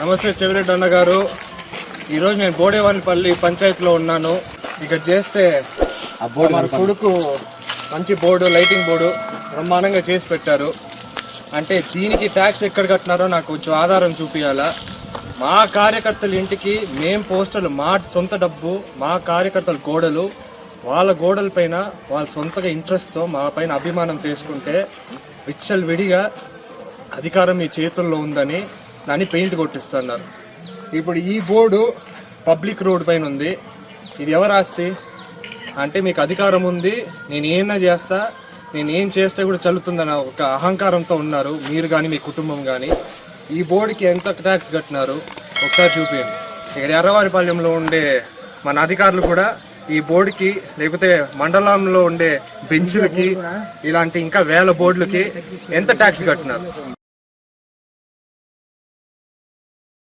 నమస్తే చెవిరెడ్డి అన్న గారు ఈరోజు నేను గోడేవానిపల్లి పంచాయతీలో ఉన్నాను. ఇక్కడ చేస్తే మన కొడుకు మంచి బోర్డు లైటింగ్ బోర్డు బ్రహ్మాండంగా చేసి పెట్టారు. అంటే దీనికి ట్యాక్స్ ఎక్కడ కట్టినారో నాకు కొంచెం ఆధారం చూపించాలా మా కార్యకర్తల ఇంటికి మేం పోస్టర్లు మా సొంత డబ్బు మా కార్యకర్తల గోడలు వాళ్ళ గోడల పైన వాళ్ళ సొంతగా ఇంట్రెస్ట్తో మా పైన అభిమానం తీసుకుంటే విచ్చల్ విడిగా అధికారం మీ చేతుల్లో ఉందని దాన్ని పెయింట్ కొట్టిస్తున్నారు. ఇప్పుడు ఈ బోర్డు పబ్లిక్ రోడ్ పైన ఉంది. ఇది ఎవరు ఆస్తి? అంటే మీకు అధికారం ఉంది నేను ఏమైనా చేస్తా నేను ఏం చేస్తే కూడా చల్లుతుందన్న ఒక అహంకారంతో ఉన్నారు. మీరు కానీ మీ కుటుంబం కానీ. ఈ బోర్డుకి ఎంత ట్యాక్స్ కట్టినారు? ఒకసారి చూపించండి ఇక్కడ ఎర్రవారిపాలెంలో ఉండే మన అధికారులు కూడా ఈ బోర్డుకి లేకపోతే మండలంలో ఉండే బెంచులకి ఇలాంటి ఇంకా వేల బోర్డులకి ఎంత ట్యాక్స్ కట్టినారు?